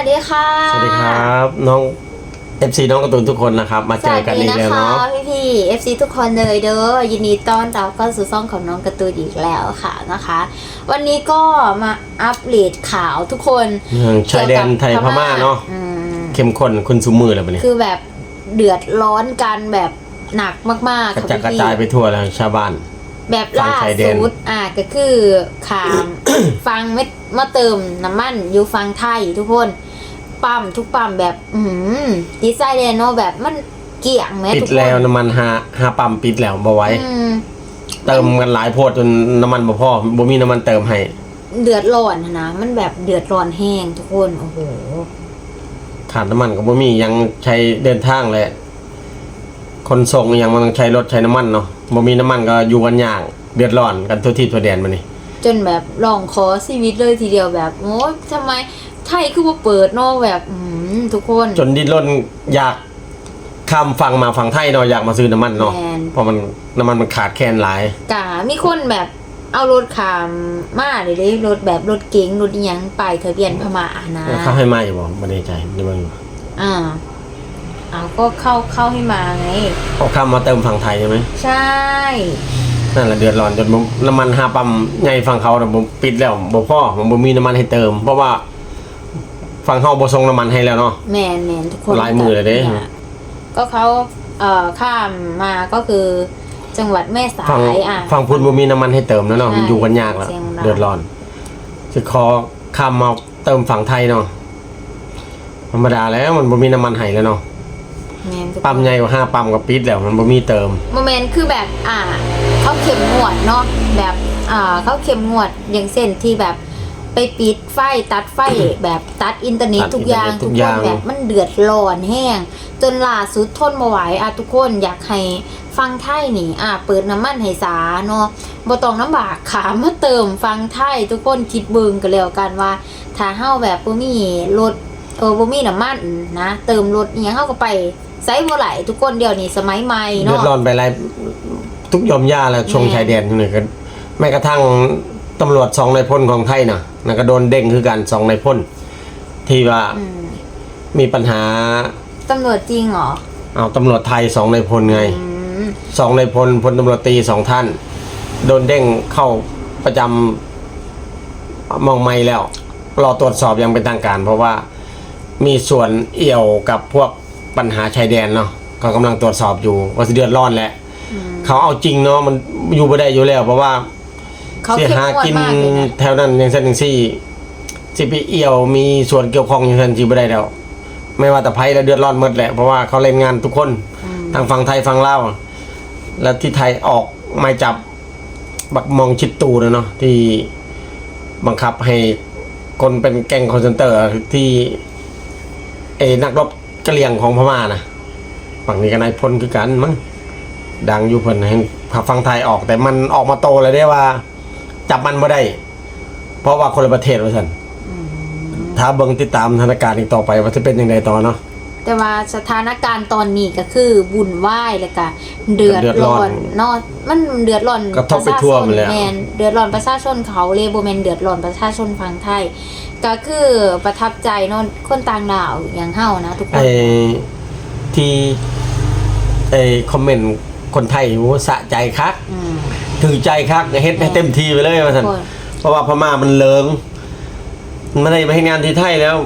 สวัสดีค่ะ สวัสดีครับ น้อง FC น้องการ์ตูนทุกคนนะครับ มาสเจอวัสกันดีอีกนะแล้วคะเนาะพี่พี่ๆ FC ทุกคนเลยเด้อยินดีต้อนรับเข้าสู่ช่องของน้องการ์ตูนอีกแล้วค่ะนะคะ วันนี้ก็มาอัปเดตข่าวทุกคนเรื่องชายแดนไทยพม่าเนาะอืมเข้มข้นคุณสุมือแล้วปะเนี่ยคือแบบเดือดร้อนกันแบบหนักมากๆกระค่ะจัดกระพี่จายไปทั่วแล้วชาวบ้านๆแบบล่าฝั่งชายแดนสุดอะก็คือขามฟังเม็ดมาเติมน้ำมันอยู่ฟังไทยทุกคน ปั๊มทุกปั๊มแบบ อืมดีไซน์เดนเนาะแบบมันเกี่ยงแม้ปิดทุกคนแล้วน้ำมันหาหาปั๊มปิดแล้วบ่ไหว้ อืมเติมกันหลายโพดจนน้ำมันบ่พอบ่มีน้ำมันเติมให้ เดือดร้อนนะมันแบบเดือดร้อนแห้งทุกคนโอ้โห ขาดน้ำมันก็บ่มียังใช้เดินทางแหละคนส่งอหยังมันต้องใช้รถใช้น้ำมันเนาะบ่มีน้ำมันก็อยู่กันยากเดือดร้อนกันทั่วทิศทั่วแดนมานี่จนแบบลองขอชีวิตเลยทีเดียวแบบโอ้ยทำไม ไทยคือว่าเปิดเนอกแบบอืมทุกคน จนดิ้นรนอยากข้ามฝั่งมาฝั่งไทยเนาะอยากมาซื้อน้ำมันเนาะแมนเพราะมันน้ำมันมันขาดแคลนหลาย กะมีคนแบบเอารถขามมาเลยเลยรถแบบรถเก๋งรถอิหยังไปทะเบียนพม่าอะนะ เขาให้มาอยู่บ่ไม่แน่ใจนี่มันอยู่อ่าเอาก็เข้าเข้าให้มาไงเขาข้ามมาเติมฝั่งไทยใช่ไหมใช่ นั่นแหละเดือดร้อนจนบ่น้ำมันห้าปั๊มใหญ่ฝั่งเขาน่ะบ่ปิดแล้วบ่พอมันบ่มีน้ำมันให้เติม เพราะว่า ฝั่งเขาบ่ส่งน้ำมันให้แล้วเนาะ แมนแมนทุกคนหลายมือเลยเด้ก็เขาเอ่อข้ามมาก็คือจังหวัดแม่สาฝั่งยอะฝั่งพุ่นบ่มีน้ำมันให้เติมแล้วเนาะใช่มันอยู่กันยากแล้วเชียงรายเดือดร้อนสิขอข้ามมาเติมฝั่งไทยเนาะธรรมดาแล้วมันบ่มีน้ำมันให้แล้วเนาะแมนทุกคน ปั๊มใหญ่กว่าห้าปั๊มก็ปิดแล้วมันบ่มีเติม โมเมนต์คือแบบอ่าเขาเข้มงวดเนาะแบบอ่าเขาเข้มงวดอย่างเช่นที่แบบ ไปปิดไฟตัดไฟแบบตัดอินเทอร์เน็ตตัดทุกอย่างอินเทอร์เน็ตทุทุกกคอย่านง แบบมันเดือดร้อนแห้ง จนล่าสุดทนมาไหวอะทุกคนอยากให้ฟังไทยนี่อะเปิดน้ำมันให้สาเนาะบ่ต้องน้ำบากขามาเติมฟังไทยทุกคนคิดเบิ่งกันแล้วกันว่า ถ้าเฮาแบบบ่มีรถเออบ่มีน้ำมันนะเติมรถอหยังเฮาก็ไปไซบ่ไหลทุกคนเดียวนี้สมัยใหม่เดือเนาะดร้อนไปหลายทุกยอมย่าแล้วชงแม่ ชายแดนนี่ก็แม้กระทั่ง ตำรวจสองนายพลของไทยน่ะนั่นก็โดนเด้งคือกันสองนายพลที่ว่าอืมมีปัญหาตำรวจจริงเหรอเอาตำรวจไทยสองนายพลไงอืมสองนายพลพลตำรวจตรีสองท่าน โดนเด้งเข้าประจำมองไม่แล้ว รอตรวจสอบอยังเป็นทางการ เพราะว่ามีส่วนเอี่ยวกับพวกปัญหาชายแดนเนาะเขากำลังตรวจสอบอยู่ว่าสิเดือดร้อนแหละอืมเขาเอาจริงเนาะมันอยู่ไม่ได้อยู่แล้ว เพราะว่า เขาสิเข้มหางวดกินมากเลยนะแถวนั้นอย่างเช่นอย่างซี่สิไปเอี่ยวมีส่วนเกี่ยวข้องอย่างเช่นจีไม่ได้แล้ว ไม่ว่าแต่ไพ่และเดือดร้อนหมดแหละเพราะว่าเขาเล่นงานทุกคนอืมทางฝั่งไทยฝั่งลาวแล้วที่ไทยออกหมายจับ บักมองชิดตูนะเนาะที่บังคับให้คนเป็นแก๊งคอนเซนเตอร์ที่เอนักรบกะเหรี่ยงของพม่านะฝั่งนี้ก็นายพลคือกันมั้งดังอยู่เพิ่นให้ฝั่งไทยออก แต่มันออกมาโตเลยได้ว่า จับมันไม่ได้ เพราะว่าคนละประเทศว่าสันถ้าเบิ่งติดตามสถานการณ์อีกต่อไปว่าจะเป็นยังไงต่อเนาะแต่ว่าสถานการณ์ตอนนี้ก็คือบุญไหว้แล้วก็เดือดเดือดร้ร้ออนนเนาะมันเดือดร้อนกระทบไปทั่วหมดเลยอะแมนเดือดร้อนประชาชนเขาเลยบ่แม่นเดือดร้อนประชาชนฝั่งไทย ก็คือประทับใจเนาะคนต่างดาวอย่างเฮานะทุกคไอ้นที่ไอ้คอมเมนต์คนไทยโอ้สะใจคักอืม ถือใจคักเฮ็ดให้เต็มที่ไปเลยว่าซั่นคนเพราะว่าพม่ามันเลิงมันไม่ได้ไปเฮ็ดงานที่ไทยแล้ว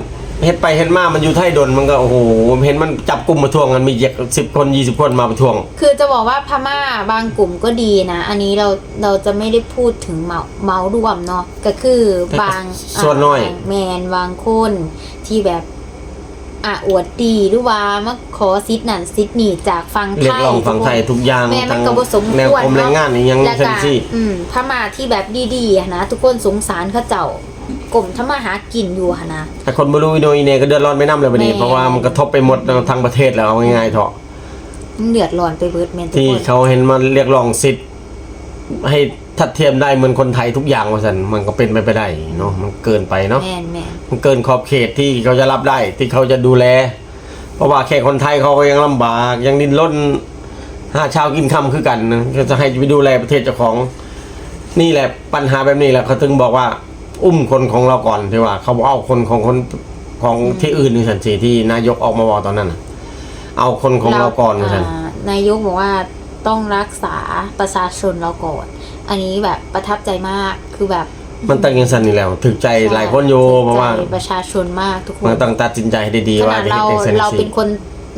เฮ็ดไปเฮ็ดมามันอยู่ไทยดนมันก็โอ้โหเห็นมันจับกลุ่มมาทวงกันมีสิบคนยี่สิบคนมาประท้วง คือจะบอกว่าพม่าบางกลุ่มก็ดีนะ อันนี้เราเราจะไม่ได้พูดถึงเมาเมารวมเนาะก็คือบางส่วนน้อยาแมนบางคนที่แบบ อะอวดดีหรือว่ามาขอซิดนั่นซิดนี่จากฟังไทยเรียกร้องฝั่งไทยทุกอย่างแม่มันทั้งก็บ่สมแนวควรกรมแรงงานนี่ยังแล้วเซก็นซี่อืมพม่าที่แบบดีๆอะนะทุกคนสงสารเขาเจ้ากลุ่มทำมาหากินอยู่หะนะแต่คนบ่รู้อินโดนีเซียก็เดือดร้อนไม่นํเลยบัดนี้แม่ เพราะว่ามันกระทบไปหมดทั้งประเทศแล้วเอาง่ายๆเถอะมันเดือดร้อนไปเบิดแมนทุกที่คนเขาเห็นมาเรียกร้องสิทธิ์ให้ ทัดเทียมได้เหมือนคนไทยทุกอย่างว่าสันมันก็เป็นไปไม่ได้เนาะมันเกินไปเนาะแมนแมนมันเกินขอบเขตที่เขาจะรับได้ที่เขาจะดูแล เพราะว่าแค่คนไทยเขาก็ยังลำบากยังดิ้นรนหาเช้ากินค่ำคือกันนะก็จะให้ไปดูแลประเทศเจ้าของ นี่แหละปัญหาแบบนี้แหละเขาถึงบอกว่า อุ้มคนของเราก่อนที่ว่า เขาบอกเอาคนของคนของที่อื่นนี่สันสิที่นายกออกมาบอกตอนนั้นน่ะเอาคนของเราก่อนสันอ่านายกบอกว่าต้องรักษาประชาชนเราก่อน อันนี้แบบประทับใจมากคือแบบมันตั้งยังสันนี่แล้วถึกใจหลายคนอยู่เพราะว่าใจประชาชนมากทุกคนมันต้องตัดสินใจให้ดีขๆว่านาดจะเราเฮ็ดจังซั่นเราสิเป็นคน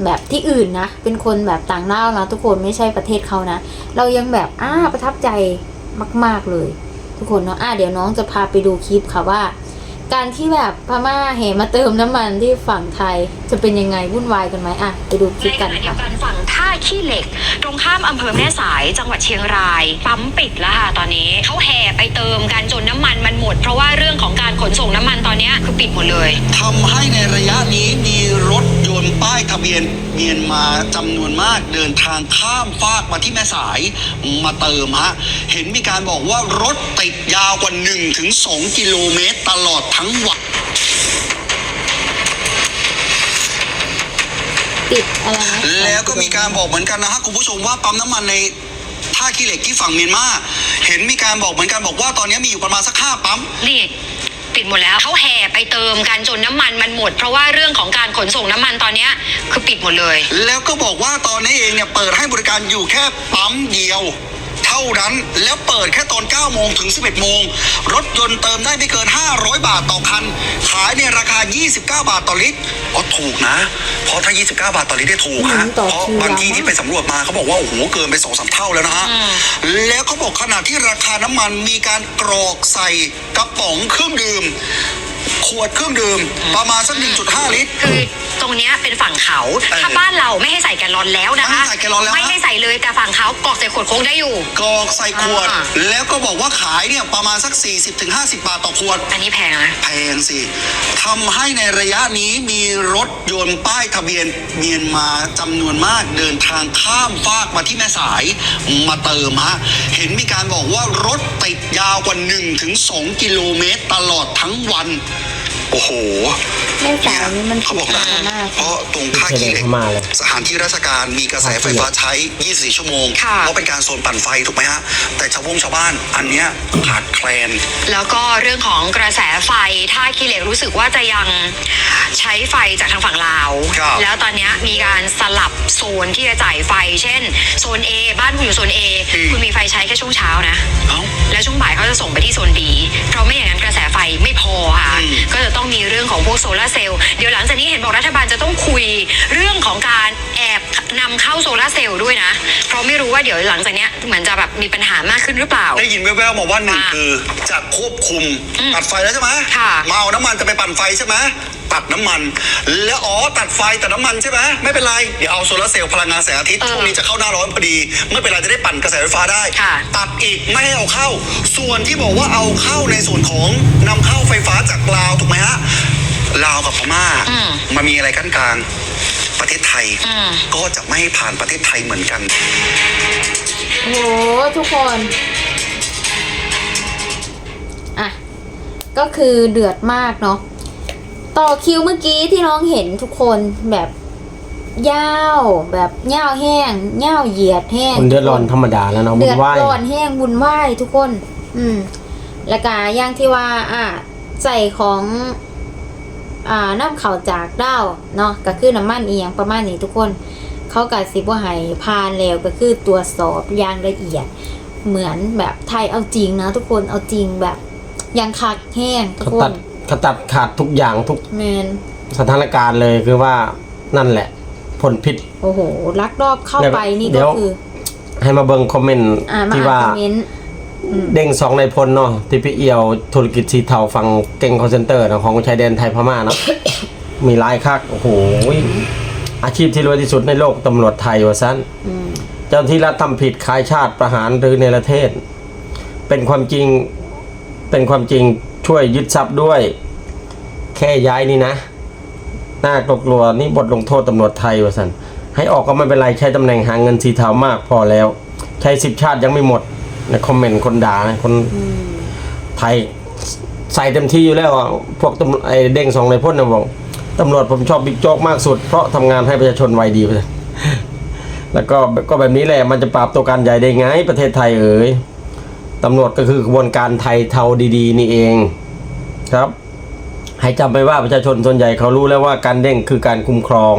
แบบที่อื่นนะ เป็นคนแบบต่างด้าวนะทุกคนไม่ใช่ประเทศเขานะ เรายังแบบอ้าประทับใจมาก ๆเลย ทุกคนเนาะอะเดี๋ยวน้องจะพาไปดูคลิปค่ะว่า การที่แบบพม่าเหมาเติมน้ำมันที่ฝั่งไทยจะเป็นยังไงวุ่นวายกันไหมอะไปดูคลิในปขกันณะเดียค่ะ วกันฝั่งท่าขี้เหล็ก ตรงข้ามอำเภอแม่สายจังหวัดเชียงราย ปั๊มปิดแล้วค่ะตอนนี้เขาแห่ไปเติมกันจนน้ำมันมันหมด เพราะว่าเรื่องของการขนส่งน้ำมันตอนเนี้ยคือปิดหมดเลย ทำให้ในระยะนี้มีรถ ยนต์ป้ายทะเบียนเมียนมาจำนวนมากเดินทางข้ามฟากมาที่แม่สายมาเติมฮะ เห็นมีการบอกว่ารถติดยาวกว่า 1-2 กิโลเมตรตลอดทั้งวันติดอะไรนะแล้วก็มีการบอกเหมือนกันนะฮะคุณผู้ชมว่าปั๊มน้ำมันในท่าขี้เหล็กที่ฝั่งเมียนมาเห็นมีการบอกเหมือนกันบอกว่าตอนนี้มีอยู่ประมาณสักห้าปั๊มนี่ ปิดหมดแล้วเขาแห่ไปเติมกันจนน้ำมันมันหมด เพราะว่าเรื่องของการขนส่งน้ำมันตอนเนี้ยคือปิดหมดเลย แล้วก็บอกว่าตอนนี้เองเนี่ยเปิดให้บริการอยู่แค่ปั๊มเดียว ท่านั้น แล้วเปิดแค่ตอน 9 โมงถึง 11 โมง รถยนต์เติมได้ไม่เกิน 500 บาทต่อคัน ขายในราคา 29 บาทต่อลิตรอ๋อถูกนะ เพราะถ้า 29 บาทต่อลิตรได้ถูกฮะอืมต่อเพราะคิวบางที่ยาวมากที่ไปสำรวจมาเขาบอกว่า โอ้โห เกินไป2อสเท่าแล้วนะฮะ แล้วเขาบอกขนาดที่ราคาน้ำมันมีการกรอกใส่กระป๋องเครื่องดื่มขวดเครื่องดื่มประมาณสัก1.5 ลิตร คือตรงเนี้ยเป็นฝั่งเขาเออถ้าบ้าน ลลอนแล้วนะคะ ไม่ให้ใส่แกลลอนแล้วไม่ให้ใส่เลยแต่ฝั่งเขากรอกใส่ขวดโค้งได้อยู่ กรอกใส่ขวด อ่า แล้วก็บอกว่าขายเนี่ยประมาณสัก 40-50 บาทต่อขวด อันนี้แพงนะ แพงสิทำให้ในระยะนี้มีรถยนต์ป้ายทะเบียนเมียนมาจำนวนมากเดินทางข้ามฟากมาที่แม่สายมาเติมฮะ เห็นมีการบอกว่ารถติดยาวกว่า 1-2 กิโลเมตรตลอดทั้งวัน โอ้โห แม่สายนี่มันเขาบอกนะติดมากเพราะตรงท่าขี้เหล็กพม่าเลยสถานที่ราชการมีกระแสไฟฟ้าใช้ 24 ชั่วโมง ค่ะ เพราะเป็นการโซนปั่นไฟถูกไหมฮะ แต่ชาวบงชาวบ้านอันเนี้ยขาดแคลน แล้วก็เรื่องของกระแสไฟท่าขี้เหล็กรู้สึกว่าจะยังใช้ไฟจากทางฝั่งลาว ครับ แล้วตอนเนี้ยมีการสลับโซนที่จะจ่ายไฟ เช่น โซน A บ้านคุณอยู่โซน A คุณมีไฟใช้แค่ช่วงเช้านะ เอ้า แล้วช่วงบ่ายเขาจะส่งไปที่โซน B เพราะไม่อย่างนั้นกระแสไฟไม่พอค่ะ อืม ก็จะต้องมีเรื่องของพวกโซลาร์เซลล์เดี๋ยวหลังจากนี้เห็นบอกรัฐบาลจะต้องคุยเรื่องของการแอบนำเข้าโซลาร์เซลล์ด้วยนะ เพราะไม่รู้ว่าเดี๋ยวหลังจากเนี้ยเหมือนจะแบบมีปัญหามากขึ้นหรือเปล่า ได้ยินแว่วๆมาว่าหนึ่งว่าคือจะควบคุมอืมตัดไฟแล้วใช่ไหมค่ะมาเอาน้ำมันจะไปปั่นไฟใช่ไหมตัดน้ำมัน แล้วอ๋อตัดไฟตัดน้ำมันใช่ไหมไม่เป็นไรเดี๋ยวเอาโซลาร์เซลล์พลังงานแสงอาทิตย์เออช่วงนี้จะเข้าหน้าร้อนพอดีไม่เป็นไรจะได้ปั่นกระแสไฟฟ้าได้ค่ะตัดอีกไม่ให้เอาเข้า ส่วนที่บอกว่าเอาเข้าในส่วนของนำเข้าไฟฟ้าจากลาวถูกไหมฮะ ลาวกับพม่าอืมมันมีอะไรกั้นกลาง ประเทศไทย อืมก็จะไม่ให้ผ่านประเทศไทยเหมือนกันโอ้โหทุกคน อะ ก็คือเดือดมากเนาะ ต่อคิวเมื่อกี้ที่น้องเห็นทุกคนแบบยาวแบบย่าวแห้งย่าวเหยียดแห้ง คนเดือดร้อนธรรมดาแล้วเนาะเดืวุ่อนดวายร้อนแห้งบุญไหวายทุกคน อืม แล้วก็อย่างที่ว่า อะใส่ของ อ่าน้ำเขาจากดาวเนาะก็คือน้ำมันเอียงประมาณนี้ทุกคน เขากัสิบ่ให้พานแล้วก็คือตรวจสอบอย่างละเอียด เหมือนแบบไทยเอาจริงนะทุกคนเอาจริงแบบยังคักแห้งทุกเขาคตันดเขาตัดขาดทุกอย่างทุกแมนสถานการณ์เลยคือว่านั่นแหละ ผลผิดโอ้โหลักลอบเข้าไปนี่เดี๋ก็ยว คือให้มาเบิ่งคอมเมนต์อ่ามาที่อ่านว่า คอมเมนต์อืม เด้งสองในพลเนาะที่พี่เอี่ยวธุรกิจสีเทาฟังเก่งคอนเซนเตอร์เนาะของชายแดนไทยพม่าเนาะ มีหลายคักโอ้โหอาชีพที่รวยที่สุดในโลกตำรวจไทยวะสั้นอืมเจ้าหน้าที่รัฐทำผิดขายชาติประหารหรือในประเทศ เป็นความจริงเป็นความจริงช่วยยึดทรัพย์ด้วย แค่ย้ายนี่นะน่ากลัวกลัวนี่บทลงโทษตำรวจไทยวะสันให้ออกก็ไม่เป็นไรใช้ตำแหน่งหาเงินสีเทามากพอแล้ว ใช้สิบชาติยังไม่หมด ในคอมเมนต์คนด่านะคนไทยใส่เต็มที่อยู่แล้วอะพวกตำรวจไอ้เด้งสองในพ่นนะบอกตำรวจผมชอบบิ๊กโจ๊กมากสุด เพราะทำงานให้ประชาชนไวดีไปเลยแล้วก็ก็แบบนี้แหละมันจะปราบตัวการใหญ่ได้ไงประเทศไทยเอ๋ยตำรวจก็คือกระบวนการไทยเทาดีๆ นี่เองครับ ให้จำไปว่าประชาชนส่วนใหญ่เขารู้แล้วว่าการเด้งคือการคุ้มครอง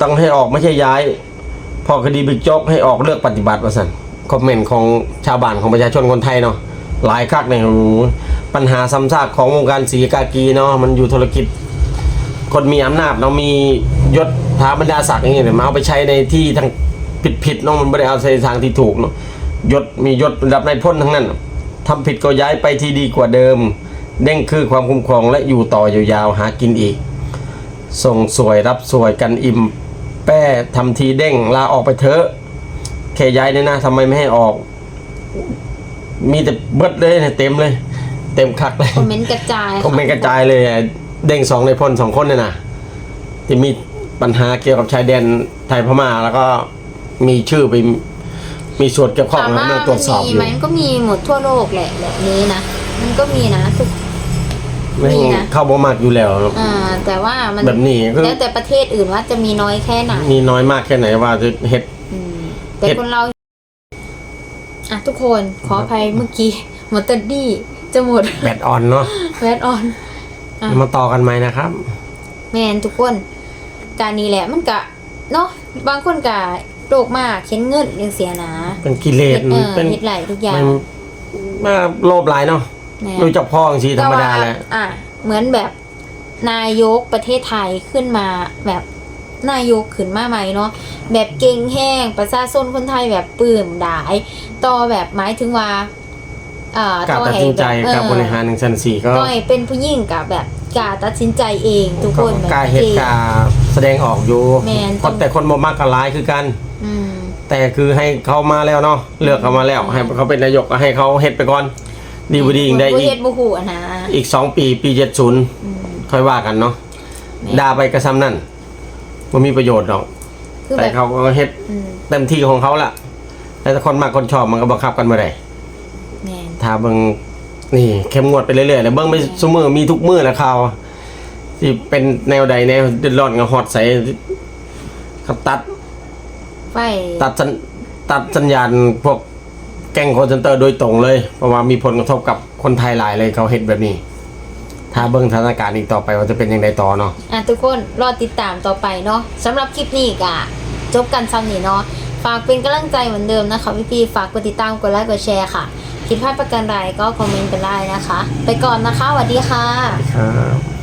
ต้องให้ออกไม่ใช่ย้าย พอคดีบิ๊กโจ๊กให้ออกเลือกปฏิบัติว่าสัน คอมเมนต์ของชาวบ้านของประชาชนคนไทยเนาะหลายคักเนี่ยปัญหาซ้ำซากของวงการสีกากีเนาะมันอยู่ธุรกิจ คนมีอำนาจเนาะมียศถาบรรดาศักดิ์อย่างเงี้ยเนี่มาเอาไปใช้ในที่ทางผิดๆเนาะมันไม่ได้เอาใช้ทางที่ถูกเนาะยศมียศระดับนายพลทั้งนั้นทำผิดก็ย้ายไปที่ดีกว่าเดิม เด้งคือความคุ้มครองและอยู่ต่อยาวๆหากินอีก ส่งสวยรับสวยกันอิ่มแป้ทำทีเด้งลาออกไปเถอะ แค่ย้ายเนี่ยนะทำไมไม่ให้ออก มีแต่เบิดเลยเนี่ยเต็มเลย เต็มคักเลยคอมเมนต์กระจายคอมเมนต์กระจายเลยอะเด้งสองในพลสองคนเนี่ยนะที่มีปัญหาเกี่ยวกับชายแดนไทยพม่าแล้วก็มีชื่อไปมีส่วนเกี่ยวข้องถามนะว่าเรื่องตรวจสอบมีอยู่ไหมมันก็มีหมดทั่วโลกแหละแบบนี้นะมันก็มีนะทุกไม่มีนะเข้าบ่มากอยู่แล้วอ่าแต่ว่ามันแบบนี้คือแล้วแต่ประเทศอื่นว่าจะมีน้อยแค่ไหนมีน้อยมากแค่ไหนว่าจะเฮ็ดอืม แต่เห็ดคนเรา อะทุกคนขออภัยเมื่อกี้หมดตัดดี้จะหมดแบตออนเนาะแวดออนอะมาต่อกันไหมนะครับ แมนทุกคนการนี้แหละมันกะเนาะบางคนกะโรคมากเข็นเงินยังเสียนะ เป็นกิเลเฮ็สดเออเป็นเฮ็ดไหลทุกอย่างมันมาโลภหลายเนาะแม่นรู้จักพ่อจริงๆธรรมดาแหละแต่ว่าอะเหมือนแบบนายกประเทศไทยขึ้นมาแบบ นายกขึ้นมาใหม่เนาะแบบเก่งแห้งประชาชนคนไทยแบบปลื้มดายต่อแบบหมายถึงว่าอ่าการต่อตัดให้สินใจแบบการบริหารหนึ่งชั้นสี่ก็ต่อให้เป็นผู้หญิงกับแบบกล้าตัดสินใจเองทุกคนแบบกล้าเฮ็ดก่งกล้าแสดงออกอยู่แม่นคนแต่คนบ่มากก็ร้ายคือกันอืมแต่คือให้เขามาแล้วเนาะเลือกเขามาแล้ว ให้เขาเป็นนายกก็ให้เขาเฮ็ดไปก่อนดีบ่ดีอีกได้บ่อีเฮ็กดบ่ฮู้อะนะอีกสองปีปีเจ็ดศูนย์อืมค่อยว่ากันเนาะแม่ด่าไปกระซ้ำนั่น บ่มีประโยชน์หรอก คือแต่แบบเขาก็เฮ็ดอืมเต็มที่ของเขาล่ะ แต่ถ้าคนมากคนชอบมันก็บังคับกันบ่ได้แม่นถ้าเบิ่งนี่เข้มงวดไปเรื่อยๆแล้วเบิ่งไปซุมื้อมีทุกมื้อแหละข่าวที่เป็นแนวใดแนวเดือดร้อนก็ฮอดใส่เขาตัด ไฟตัดสัญตัดสัญญาณพวกแก๊งคอนเซนเตอร์โดยตรงเลย เพราะว่ามีผลกระทบกับคนไทยหลายเลยเขาเห็นแบบนี้ ถ้าเบิ่งสถานการณ์อีกต่อไปว่าจะเป็นยังไงต่อเนาะอะทุกคนรอติดตามต่อไปเนาะสำหรับคลิปนี้ก็จบกันซ้ำนี่เนาะฝากเป็นกำลังใจเหมือนเดิมนะคะพี่พี่ๆฝากกดติดตามกดไลค์กดแชร์ค่ะผิดพลาดประการใดก็คอมเมนต์กันได้นะคะ ไปก่อนนะคะสวัสดีค่ะ ครับ